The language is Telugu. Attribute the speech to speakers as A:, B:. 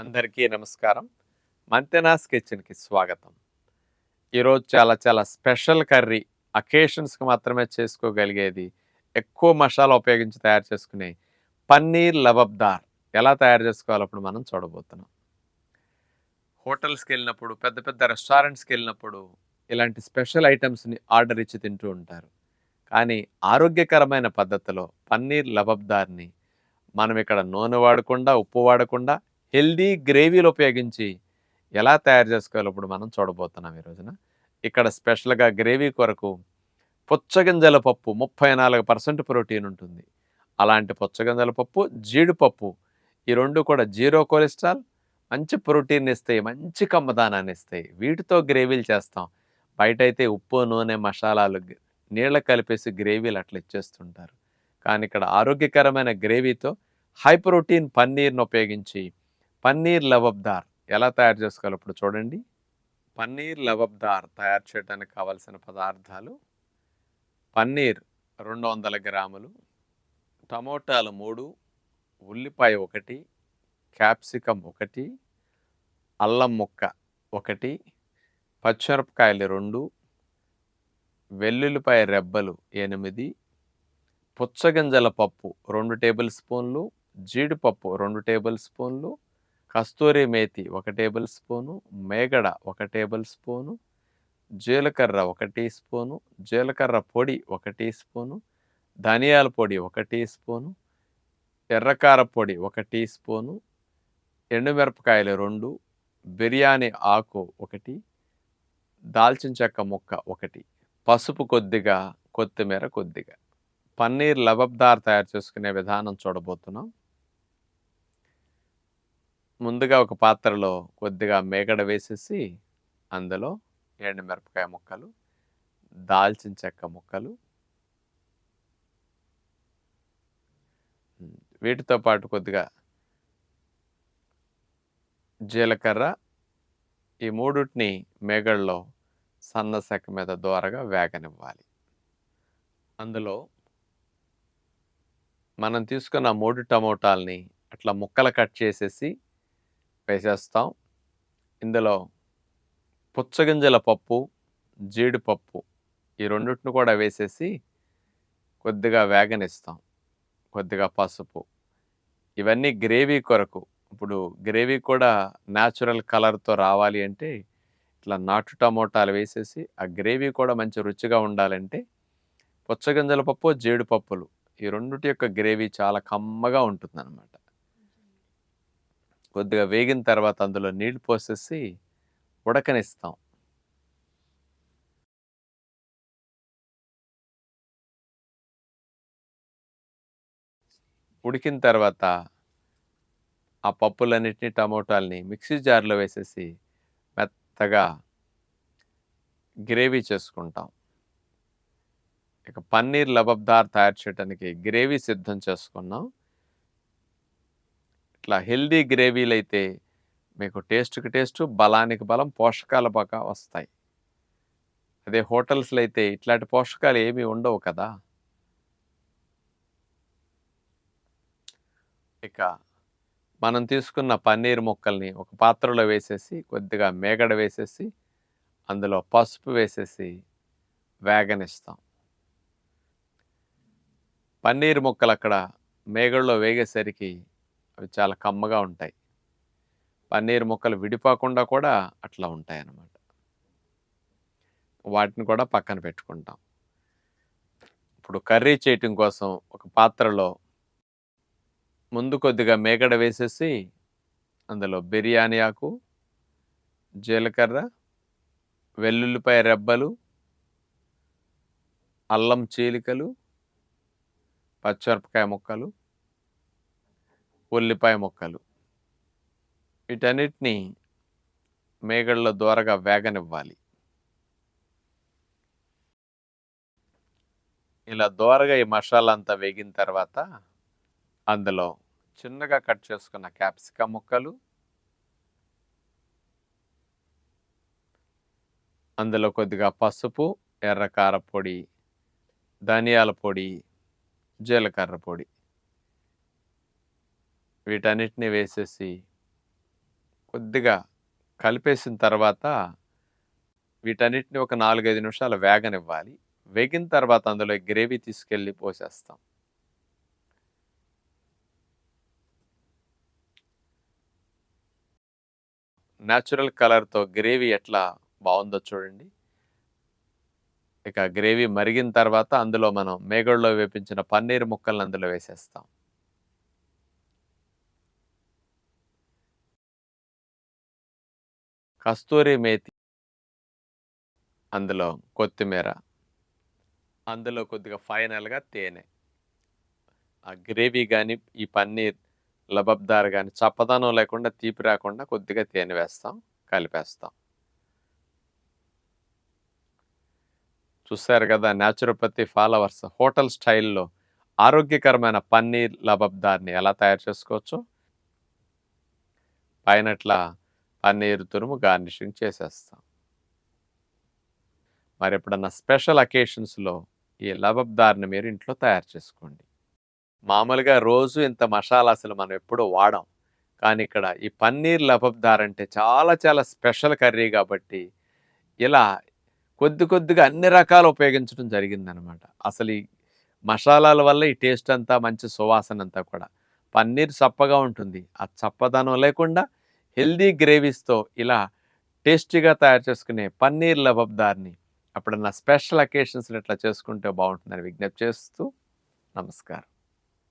A: అందరికీ నమస్కారం. మంతెనాస్ కిచెన్కి స్వాగతం. ఈరోజు చాలా చాలా స్పెషల్ కర్రీ అకేషన్స్కి మాత్రమే చేసుకోగలిగేది ఎక్కువ మసాలా ఉపయోగించి తయారు చేసుకునే పన్నీర్ లబబ్దార్. ఎలా తయారు చేసుకోవాలో అప్పుడు మనం చూడబోతున్నాం. హోటల్స్కి వెళ్ళినప్పుడు పెద్ద పెద్ద రెస్టారెంట్స్కి వెళ్ళినప్పుడు ఇలాంటి స్పెషల్ ఐటమ్స్ని ఆర్డర్ ఇచ్చి తింటూ ఉంటారు. కానీ ఆరోగ్యకరమైన పద్ధతిలో పన్నీర్ లబబ్దార్ని మనం ఇక్కడ నూనె వాడకుండా ఉప్పు వాడకుండా హెల్దీ గ్రేవీలు ఉపయోగించి ఎలా తయారు చేసుకోవాలో ఇప్పుడు మనం చూడబోతున్నాం ఈ రోజున. ఇక్కడ స్పెషల్గా గ్రేవీ కొరకు పుచ్చగింజల పప్పు ముప్పై నాలుగు పర్సెంట్ ప్రోటీన్ ఉంటుంది. అలాంటి పుచ్చగింజల పప్పు జీడిపప్పు ఈ రెండు కూడా జీరో కొలెస్ట్రాల్ మంచి ప్రోటీన్ ఇస్తాయి మంచి కమ్మదానాన్ని ఇస్తాయి వీటితో గ్రేవీలు చేస్తాం. బయట అయితే ఉప్పు నూనె మసాలాలు నీళ్ళ కలిపేసి గ్రేవీలు అట్లా ఇచ్చేస్తుంటారు. కానీ ఇక్కడ ఆరోగ్యకరమైన గ్రేవీతో హై ప్రోటీన్ పన్నీర్ను ఉపయోగించి పన్నీర్ లవబ్దార్ ఎలా తయారు చేసుకోవాలి ఇప్పుడు చూడండి. పన్నీర్ లవబ్దార్ తయారు చేయడానికి కావలసిన పదార్థాలు పన్నీర్ రెండు వందల గ్రాములు టమోటాలు మూడు ఉల్లిపాయ ఒకటి క్యాప్సికం ఒకటి అల్లం ముక్క ఒకటి పచ్చిమిరపకాయలు రెండు వెల్లుల్లిపాయ రెబ్బలు ఎనిమిది పుచ్చగింజల పప్పు రెండు టేబుల్ స్పూన్లు జీడిపప్పు రెండు టేబుల్ స్పూన్లు కస్తూరి మేతి ఒక టేబుల్ స్పూను మేగడ ఒక టేబుల్ స్పూను జీలకర్ర ఒక టీ స్పూను జీలకర్ర పొడి ఒక టీ స్పూను ధనియాల పొడి ఒక టీ స్పూను ఎర్రకార పొడి ఒక టీ స్పూను ఎండుమిరపకాయలు రెండు బిర్యానీ ఆకు ఒకటి దాల్చిన చెక్క ముక్క ఒకటి. పసుపు కొద్దిగా కొత్తిమీర కొద్దిగా. పన్నీర్ లబబ్దార్ తయారు చేసుకునే విధానం చూడబోతున్నాం. ముందుగా ఒక పాత్రలో కొద్దిగా మేగడ వేసేసి అందులో ఎండుమిరపకాయ ముక్కలు దాల్చిన చెక్క ముక్కలు వీటితో పాటు కొద్దిగా జీలకర్ర ఈ మూడుటిని మేగడలో సన్న సెక్క మీద దోరగా వేగనివ్వాలి. అందులో మనం తీసుకున్న మూడు టమోటాల్ని అట్లా ముక్కలు కట్ చేసేసి వేసేస్తాం. ఇందులో పుచ్చగింజల పప్పు జీడిపప్పు ఈ రెండింటిని కూడా వేసేసి కొద్దిగా వేగనిస్తాం. కొద్దిగా పసుపు. ఇవన్నీ గ్రేవీ కొరకు. ఇప్పుడు గ్రేవీ కూడా న్యాచురల్ కలర్తో రావాలి అంటే ఇట్లా నాటు టమోటాలు వేసేసి ఆ గ్రేవీ కూడా మంచి రుచిగా ఉండాలంటే పుచ్చగింజల పప్పు జీడిపప్పులు ఈ రెండుటి యొక్క గ్రేవీ చాలా కమ్మగా ఉంటుందన్నమాట. కొద్దిగా వేగిన తర్వాత అందులో నీళ్ళు పోసేసి ఉడకనిస్తాం. ఉడికిన తర్వాత ఆ పప్పులన్నిటిని టమోటాల్ని మిక్సీ జార్లో వేసేసి మెత్తగా గ్రేవీ చేసుకుంటాం. ఇక పన్నీర్ లబబ్దార్ తయారు చేయడానికి గ్రేవీ సిద్ధం చేసుకున్నాం. ఇట్లా హెల్దీ గ్రేవీలు అయితే మీకు టేస్ట్కి టేస్ట్ బలానికి బలం పోషకాల బాగా వస్తాయి. అదే హోటల్స్లో అయితే ఇట్లాంటి పోషకాలు ఏమీ ఉండవు కదా. ఇక మనం తీసుకున్న పన్నీర్ ముక్కల్ని ఒక పాత్రలో వేసేసి కొద్దిగా మేగడ వేసేసి అందులో పసుపు వేసేసి వేగనిస్తాం. పన్నీర్ ముక్కలు అక్కడ మేగడలో వేగేసరికి అవి చాలా కమ్మగా ఉంటాయి. పన్నీర్ ముక్కలు విడిపోకుండా కూడా అట్లా ఉంటాయి అన్నమాట వాటిని కూడా పక్కన పెట్టుకుంటాం. ఇప్పుడు కర్రీ చేయటం కోసం ఒక పాత్రలో ముందు కొద్దిగా మేగడ వేసేసి అందులో బిర్యానీ ఆకు జీలకర్ర వెల్లుల్లిపాయ రెబ్బలు అల్లం చీలికలు పచ్చిమిరపకాయ ముక్కలు ఉల్లిపాయ ముక్కలు. వీటన్నిటిని మేగడలో ద్వారగా వేగనివ్వాలి. ఇలా ద్వారగా ఈ మసాలా అంతా వేగిన తర్వాత అందులో చిన్నగా కట్ చేసుకున్న క్యాప్సికం ముక్కలు. అందులో కొద్దిగా పసుపు ఎర్ర కారపొడి ధనియాల పొడి జీలకర్ర పొడి. వీటన్నిటిని వేసేసి కొద్దిగా కలిపేసిన తర్వాత వీటన్నిటిని ఒక నాలుగైదు నిమిషాలు వేగనివ్వాలి. వేగిన తర్వాత అందులో గ్రేవీ తీసుకెళ్ళి పోసేస్తాం. న్యాచురల్ కలర్తో గ్రేవీ ఎట్లా బాగుందో చూడండి. ఇక గ్రేవీ మరిగిన తర్వాత అందులో మనం మేగడలో వేపించిన పన్నీర్ ముక్కలను అందులో వేసేస్తాం. కస్తూరి మేతి అందులో కొత్తిమీర అందులో కొద్దిగా ఫైనల్గా తేనె. ఆ గ్రేవీ కానీ ఈ పన్నీర్ లబబ్దార్ కానీ చప్పదనం లేకుండా తీపి రాకుండా కొద్దిగా తేనె వేస్తాం కలిపేస్తాం. చూశారు కదా న్యాచురోపతి ఫాలోవర్స్ హోటల్ స్టైల్లో ఆరోగ్యకరమైన పన్నీర్ లబబ్దార్ని ఎలా తయారు చేసుకోవచ్చు? పైన పన్నీరు తురుము గార్నిషింగ్ చేసేస్తాం. మరి ఎప్పుడన్నా స్పెషల్ అకేషన్స్లో ఈ లబబ్దార్ని మీరు ఇంట్లో తయారు చేసుకోండి. మామూలుగా రోజు ఇంత మసాలా అసలు మనం ఎప్పుడూ వాడం. కానీ ఇక్కడ ఈ పన్నీర్ లబబ్దార్ అంటే చాలా చాలా స్పెషల్ కర్రీ కాబట్టి ఇలా కొద్ది కొద్దిగా అన్ని రకాలు ఉపయోగించడం జరిగిందనమాట. అసలు ఈ మసాలాల వల్ల ఈ టేస్ట్ అంతా మంచి సువాసన అంతా కూడా. పన్నీర్ చప్పగా ఉంటుంది. ఆ చప్పదనం లేకుండా హెల్దీ గ్రేవీస్తో ఇలా టేస్టీగా తయారు చేసుకునే పన్నీర్ లబబ్దార్ని అప్పుడన్నా స్పెషల్ అకేషన్స్ని ఇట్లా చేసుకుంటే బాగుంటుందని విజ్ఞప్తి చేస్తూ నమస్కారం.